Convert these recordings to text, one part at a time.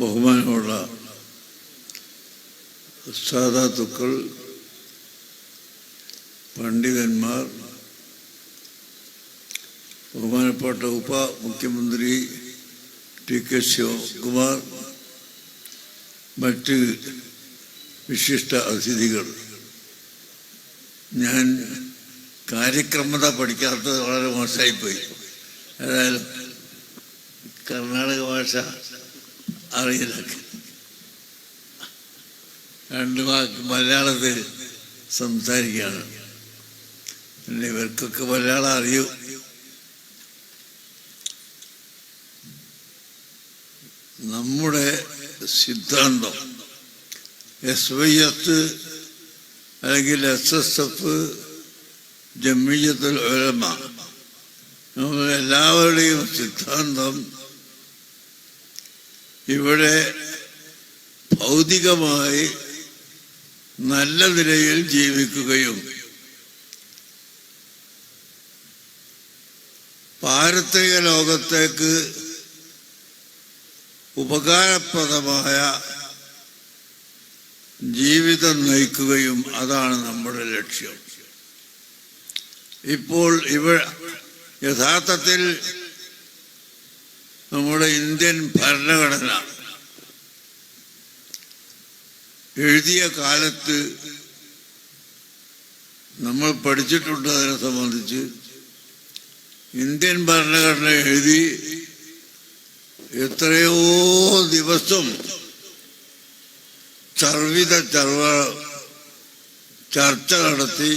ബഹുമാനമുള്ള സാധാത്തുക്കൾ പണ്ഡിതന്മാർ ബഹുമാനപ്പെട്ട ഉപ മുഖ്യമന്ത്രി ടി കെ ശിവകുമാർ മറ്റ് വിശിഷ്ട അതിഥികൾ. ഞാൻ കാര്യക്രമത പഠിക്കാത്തത് വളരെ മോശമായിപ്പോയി. അതായത് കർണാടക ഭാഷ അറിയില്ല രണ്ട് വാക്ക് മലയാളത്തിൽ സംസാരിക്കുകയാണ്. പിന്നെ ഇവർക്കൊക്കെ മലയാളം അറിയൂ. നമ്മുടെ സിദ്ധാന്തം എസ് വൈ എസ് അല്ലെങ്കിൽ S S F Jamiyyathul Ulama നമ്മൾ എല്ലാവരുടെയും സിദ്ധാന്തം ഇവിടെ ഭൗതികമായി നല്ല നിലയിൽ ജീവിക്കുകയും പാരത്രിക ലോകത്തേക്ക് ഉപകാരപ്രദമായ ജീവിതം നയിക്കുകയും അതാണ് നമ്മുടെ ലക്ഷ്യം. ഇപ്പോൾ ഇവ യഥാർത്ഥത്തിൽ നമ്മുടെ ഇന്ത്യൻ ഭരണഘടന എഴുതിയ കാലത്ത് നമ്മൾ പഠിച്ചിട്ടുണ്ട് അതിനെ സംബന്ധിച്ച്. ഇന്ത്യൻ ഭരണഘടന എഴുതി എത്രയോ ദിവസം ചർവിത ചർവ ചർച്ച നടത്തി.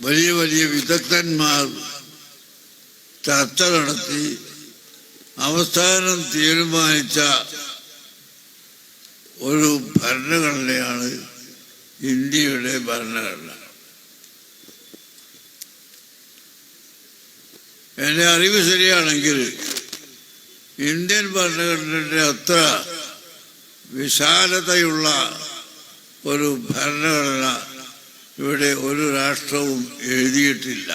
വലിയ വലിയ വിദഗ്ധന്മാർ ചർച്ച നടത്തി അവസാനം തീരുമാനിച്ച ഒരു ഭരണഘടനയാണ് ഇന്ത്യയുടെ ഭരണഘടന. എന്റെ അറിവ് ശരിയാണെങ്കിൽ ഇന്ത്യൻ ഭരണഘടനയുടെ അത്ര വിശാലതയുള്ള ഒരു ഭരണഘടന ഇവിടെ ഒരു രാഷ്ട്രവും എഴുതിയിട്ടില്ല.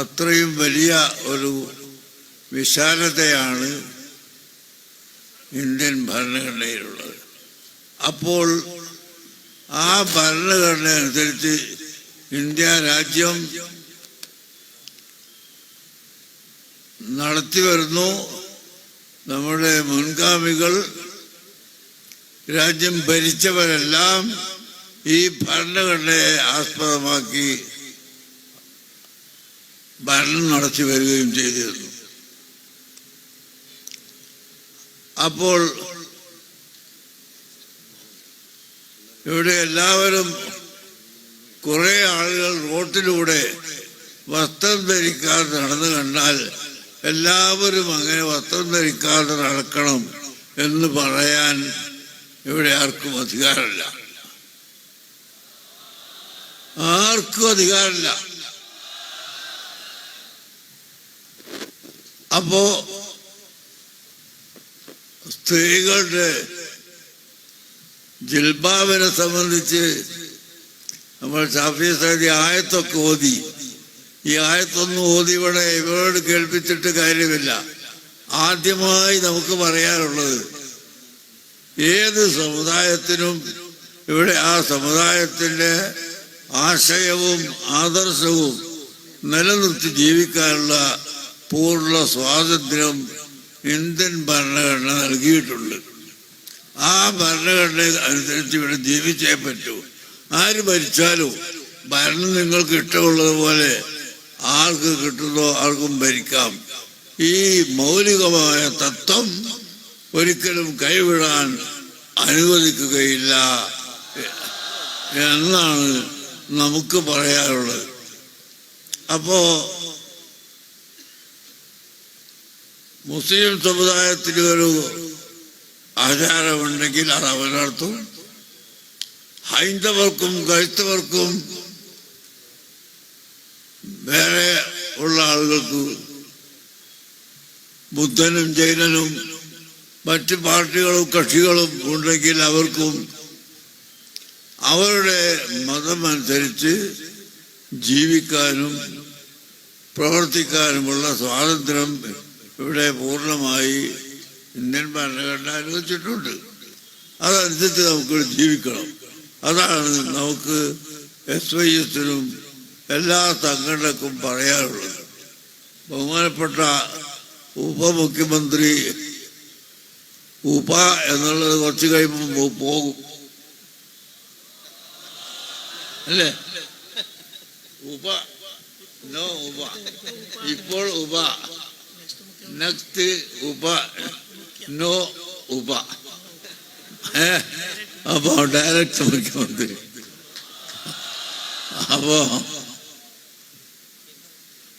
അത്രയും വലിയ ഒരു വിശാലതയാണ് ഇന്ത്യൻ ഭരണഘടനയിലുള്ളത്. അപ്പോൾ ആ ഭരണഘടന അനുസരിച്ച് ഇന്ത്യ രാജ്യം നടത്തി വരുന്നു. നമ്മുടെ മുൻഗാമികൾ രാജ്യം ഭരിച്ചവരെല്ലാം ഈ ഭരണഘടനയെ ആസ്പദമാക്കി ഭരണം നടത്തി വരികയും ചെയ്തിരുന്നു. അപ്പോൾ ഇവിടെ എല്ലാവരും കുറെ ആളുകൾ റോട്ടിലൂടെ വസ്ത്രം ധരിക്കാതെ നടന്നു കണ്ടാൽ എല്ലാവരും അങ്ങനെ വസ്ത്രം ധരിക്കാതെ നടക്കണം എന്ന് പറയാൻ ഇവിടെ ആർക്കും അധികാരമില്ല. ആർക്കും അധികാരമില്ല. അപ്പോ സ്ത്രീകളുടെ ജിൽബാബിനെ സംബന്ധിച്ച് നമ്മൾ ഷാഫി സൈദി ആയത്തൊക്കെ ഓതി. ഈ ആയത്തൊന്നും ഓതി ഇവിടെ ഇവരോട് കേൾപ്പിച്ചിട്ട് കാര്യമില്ല. ആദ്യമായി നമുക്ക് പറയാനുള്ളത് ഏത് സമുദായത്തിനും ഇവിടെ ആ സമുദായത്തിന്റെ ആശയവും ആദർശവും നിലനിർത്തി ജീവിക്കാനുള്ള പൂർണ സ്വാതന്ത്ര്യം ഇന്ത്യൻ ഭരണഘടന നൽകിയിട്ടുണ്ട്. ആ ഭരണഘടന അനുസരിച്ച് ഇവിടെ ജീവിച്ചേ പറ്റൂ. ആര് ഭരിച്ചാലും ഭരണം നിങ്ങൾക്ക് ഇഷ്ടമുള്ളതുപോലെ ആർക്ക് കിട്ടുന്നോ ആർക്കും ഭരിക്കാം. ഈ മൗലികമായ തത്വം ഒരിക്കലും കൈവിടാൻ അനുവദിക്കുകയില്ല എന്നാണ് നമുക്ക് പറയാനുള്ളത്. അപ്പോ മുസ്ലിം സമുദായത്തിൽ ഒരു ആചാരമുണ്ടെങ്കിൽ അത് അവരർത്ഥം ഹൈന്ദവർക്കും ക്രൈസ്തവർക്കും വേറെ ഉള്ള ആളുകൾക്ക് ബുദ്ധനും ജൈനനും മറ്റ് പാർട്ടികളും കക്ഷികളും ഉണ്ടെങ്കിൽ അവർക്കും അവരുടെ മതമനുസരിച്ച് ജീവിക്കാനും പ്രവർത്തിക്കാനുമുള്ള സ്വാതന്ത്ര്യം ഇവിടെ പൂർണമായി ഇന്ത്യൻ ഭരണഘടന അനുവദിച്ചിട്ടുണ്ട്. അതനുസരിച്ച് നമുക്ക് ജീവിക്കണം. അതാണ് നമുക്ക് എസ് വൈ എസിനും എല്ലാ സംഘടനക്കും പറയാനുള്ളത്. ബഹുമാനപ്പെട്ട ഉപമുഖ്യമന്ത്രി ഉപ എന്നുള്ളത് കുറച്ച് കഴിയുമ്പോൾ പോകും. അല്ലേ? ഉപ. നോ ഉപ. ഇപ്പോൾ ഉപ. നെക്സ്റ്റ് ഉപ നോ ഉപ. അപ്പോ ഡയറക്റ്റ് മുഖ്യമന്ത്രി. അപ്പോ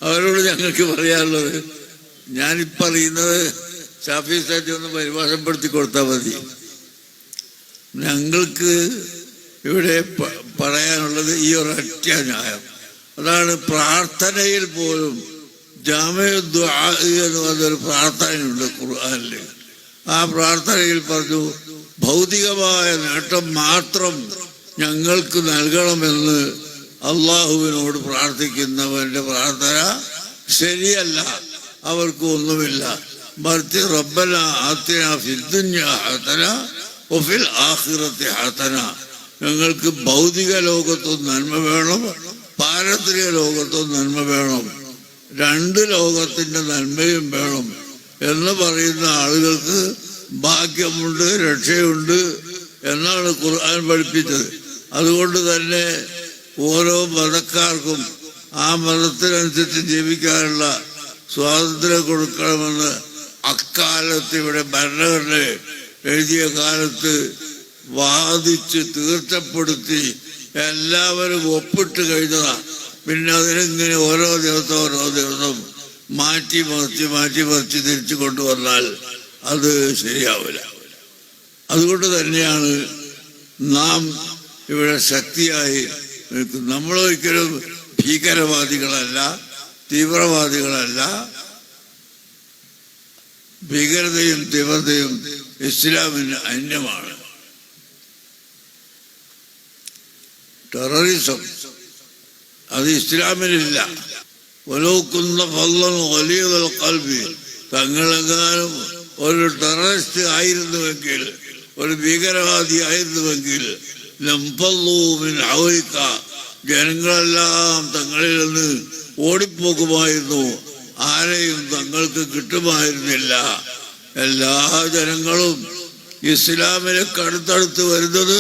അവരോട് ഞങ്ങൾക്ക് പറയാനുള്ളത് ഞാനിപ്പറയുന്നത് ഷാഫി സാറ്റി ഒന്ന് പരിഭാഷപ്പെടുത്തി കൊടുത്താൽ മതി. ഞങ്ങൾക്ക് ഇവിടെ പറയാനുള്ളത് ഈ ഒരു ന്യായം. അതാണ് പ്രാർത്ഥനയിൽ പോലും എന്ന് പറഞ്ഞൊരു പ്രാർത്ഥനയുണ്ട് ഖുർആാനിൽ ആ പ്രാർത്ഥനയിൽ പറഞ്ഞു ഭൗതികമായ നേട്ടം മാത്രം ഞങ്ങൾക്ക് നൽകണമെന്ന് അള്ളാഹുവിനോട് പ്രാർത്ഥിക്കുന്നവന്റെ പ്രാർത്ഥന ശരിയല്ല. അവർക്ക് ഒന്നുമില്ല. മറിച്ച് റബ്ബന ആത്തിന ഫിദ്ദുന്യ ഹസന ഒഫിൽ ആഖിറത്തെ ഹസന. ഞങ്ങൾക്ക് ഭൗതിക ലോകത്തും നന്മ വേണം പാരത്രിക ലോകത്തും നന്മ വേണം. രണ്ട് ലോകത്തിന്റെ നന്മയും വേണം എന്ന് പറയുന്ന ആളുകൾക്ക് ഭാഗ്യമുണ്ട് രക്ഷയുണ്ട് എന്നാണ് ഖുർആൻ പഠിപ്പിച്ചത്. അതുകൊണ്ട് തന്നെ ഓരോ മതക്കാർക്കും ആ മതത്തിനനുസരിച്ച് ജീവിക്കാനുള്ള സ്വാതന്ത്ര്യം കൊടുക്കണമെന്ന് അക്കാലത്ത് ഇവിടെ ഭരണഘടന എഴുതിയ കാലത്ത് വാദിച്ച് തീർച്ചപ്പെടുത്തി എല്ലാവരും ഒപ്പിട്ട് കഴിഞ്ഞതാ. പിന്നെ അതിനിങ്ങനെ ഓരോ ദിവസം ഓരോ ദിവസം മാറ്റി മറിച്ച് മാറ്റി മറിച്ച് തിരിച്ചു കൊണ്ടുവന്നാൽ അത് ശരിയാവില്ല. അതുകൊണ്ട് തന്നെയാണ് നാം ഇവിടെ ശക്തിയായി നമ്മൾ ഒരിക്കലും ഭീകരവാദികളല്ല തീവ്രവാദികളല്ല. ഭീകരതയും തീവ്രതയും ഇസ്ലാമിന് അന്യമാണ്. ടെററിസം അത് ഇസ്ലാമിലില്ല. ഒലോക്കുന്ന ഫല്ലൻ വലിയ കൽവി തങ്ങളെങ്ങാനും ഒരു ടെററിസ്റ്റ് ആയിരുന്നുവെങ്കിൽ ഒരു ഭീകരവാദി ആയിരുന്നുവെങ്കിൽ ജനങ്ങളെല്ലാം തങ്ങളിൽ നിന്ന് ഓടിപ്പോകുമായിരുന്നു. ആരെയും തങ്ങൾക്ക് കിട്ടുമായിരുന്നില്ല. എല്ലാ ജനങ്ങളും ഇസ്ലാമിലേക്ക് അടുത്തടുത്ത് വരുന്നത്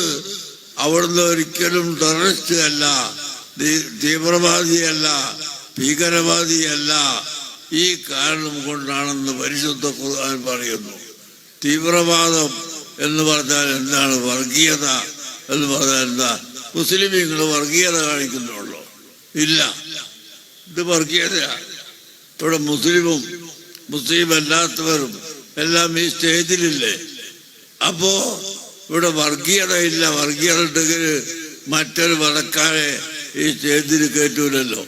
അവിടുന്ന് ഒരിക്കലും ടെററിസ്റ്റ് അല്ല. തീവ്രവാദിയല്ല ഭീകരവാദിയല്ല. ഈ കാരണം കൊണ്ടാണെന്ന് പരിശുദ്ധ ഖുർആൻ പറയുന്നു. തീവ്രവാദം എന്ന് പറഞ്ഞാൽ എന്താണ് വർഗീയത എന്ന് പറഞ്ഞാൽ എന്താ? മുസ്ലിമീങ്ങൾ വർഗീയത കാണിക്കുന്നുള്ളൂ. ഇല്ല. ഇത് വർഗീയതയാണ് ഇവിടെ മുസ്ലിമും മുസ്ലിം അല്ലാത്തവരും എല്ലാം ഈ സ്റ്റേജിലില്ലേ? അപ്പോ ഇവിടെ വർഗീയത ഇല്ല വർഗീയത ഉണ്ടെങ്കിൽ മറ്റൊരു മതക്കാരെ ഈ സ്റ്റേജിൽ കയറ്റൂലല്ലോ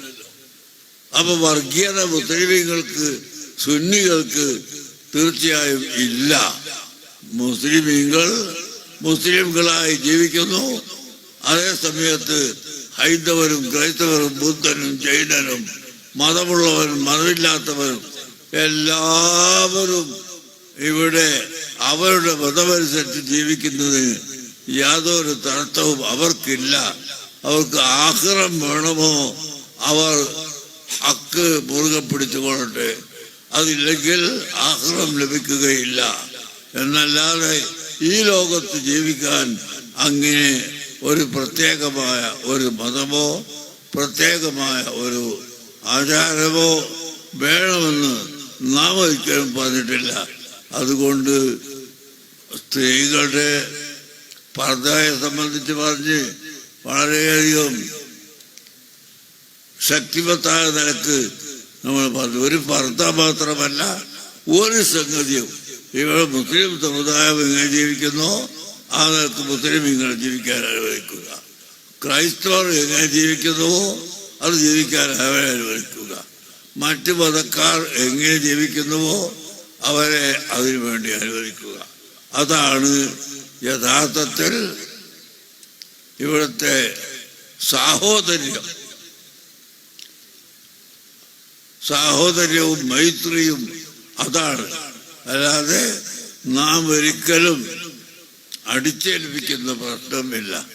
അപ്പൊ വർഗീയത മുസ്ലിമീങ്ങൾക്ക് സുന്നികൾക്ക് തീർച്ചയായും ഇല്ല. മുസ്ലിമീങ്ങൾ മുസ്ലിംകളായി ജീവിക്കുന്നു. അതേ സമയത്ത് ഹൈന്ദവരും ക്രൈസ്തവരും ബുദ്ധനും ജൈനനും മതമുള്ളവരും മതമില്ലാത്തവരും എല്ലാവരും ഇവിടെ അവരുടെ മതമനുസരിച്ച് ജീവിക്കുന്നതിന് യാതൊരു തടസ്സവും അവർക്കില്ല. അവർക്ക് ആഹ്റം വേണമോ അവർ ഹക്ക് മുറുകെ പിടിച്ചുകൊള്ളട്ടെ. അതില്ലെങ്കിൽ ആഹ്റം ലഭിക്കുകയില്ല. എന്നല്ലാതെ ഈ ലോകത്ത് ജീവിക്കാൻ അങ്ങനെ ഒരു പ്രത്യേകമായ ഒരു മതമോ പ്രത്യേകമായ ഒരു ആചാരമോ വേണമെന്ന് നാം ഒരിക്കലും പറഞ്ഞിട്ടില്ല. അതുകൊണ്ട് സ്ത്രീകളുടെ പർദ്ദയെ സംബന്ധിച്ച് പറഞ്ഞ് വളരെയധികം ശക്തിവത്തായ നിലയ്ക്ക് നമ്മൾ പറഞ്ഞു. ഒരു ഭർത്ത മാത്രമല്ല ഒരു സംഗതിയും ഇവിടെ മുസ്ലിം സമുദായം എങ്ങനെ ജീവിക്കുന്നു? ആ നിലയ്ക്ക് മുസ്ലിം ഇങ്ങനെ ജീവിക്കാൻ അനുവദിക്കുക. ക്രൈസ്തവർ എങ്ങനെ ജീവിക്കുന്നുവോ അത് ജീവിക്കാൻ അവരെ അനുവദിക്കുക. മറ്റു മതക്കാർ എങ്ങനെ ജീവിക്കുന്നുവോ അവരെ അതിനു വേണ്ടി അനുവദിക്കുക. അതാണ് യഥാർത്ഥത്തിൽ ഇവിടുത്തെ സാഹോദര്യം. സാഹോദര്യവും മൈത്രിയും അതാണ്. അല്ലാതെ നാം ഒരിക്കലും അടിച്ചേൽപ്പിക്കുന്ന പ്രശ്നമില്ല.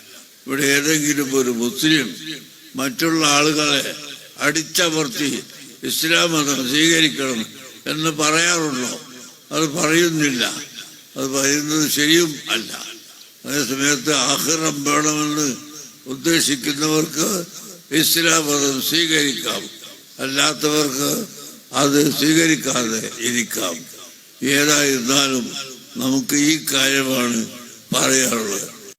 ഇവിടെ ഏതെങ്കിലും ഒരു മുസ്ലിം മറ്റുള്ള ആളുകളെ അടിച്ചമർത്തി ഇസ്ലാം മതം സ്വീകരിക്കണം എന്ന് പറയാറുണ്ടോ? അത് പറയുന്നില്ല. അത് പറയുന്നത് ശരിയും അല്ല. അതേസമയത്ത് ആഹ്റം വേണമെന്ന് ഉദ്ദേശിക്കുന്നവർക്ക് ഇസ്ലാം മതം സ്വീകരിക്കാം. അല്ലാത്തവർക്ക് അത് സ്വീകരിക്കാതെ ഇരിക്കാം. ഏതായിരുന്നാലും നമുക്ക് ഈ കാര്യമാണ് പറയാനുള്ളത്.